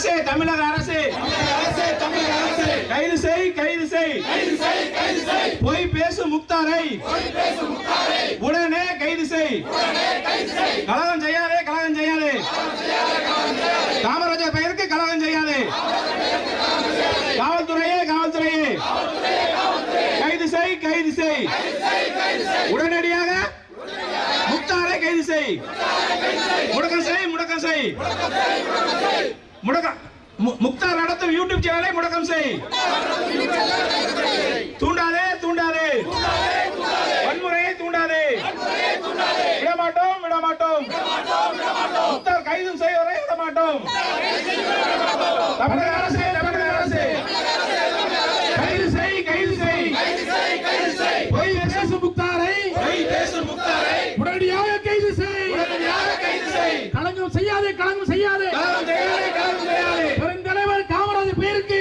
அரசே தமிழக அரசே. கைது செய் கைது செய். பொய் பேசும் முக்தாரை. உடனே கைது செய். கலகம் செய்யாதே கலகம் செய்யாதே. காமராஜர் பெயருக்கு கலகம் செய்யாதே. காவல்துறையே காவல்துறையே. கைது செய் கைது செய். உடனடியாக முக்தாரை கைது செய். முடக்கம் செய் முடக்கம் செய். முடக்கம். முக்தார் நடத்தும் யூடியூப் சேனலை முடக்கம் செய். தூண்டாதே தூண்டாதே. வன்முறையை தூண்டாதே. விடமாட்டோம் விடமாட்டோம். முக்தார் கைதும் செய்வதை விடமாட்டோம். தமிழக அரசே தமிழக அரசே. கைது செய் கைது செய். பொய் பேசும் முக்தாரை. பொய் பேசும் முக்தாரை. உடனடியாக கைது செய். உடனடியாக கைது செய். களங்கம் செய்யாதே களங்கம் செய்யாதே. கலகம் செய்யாதே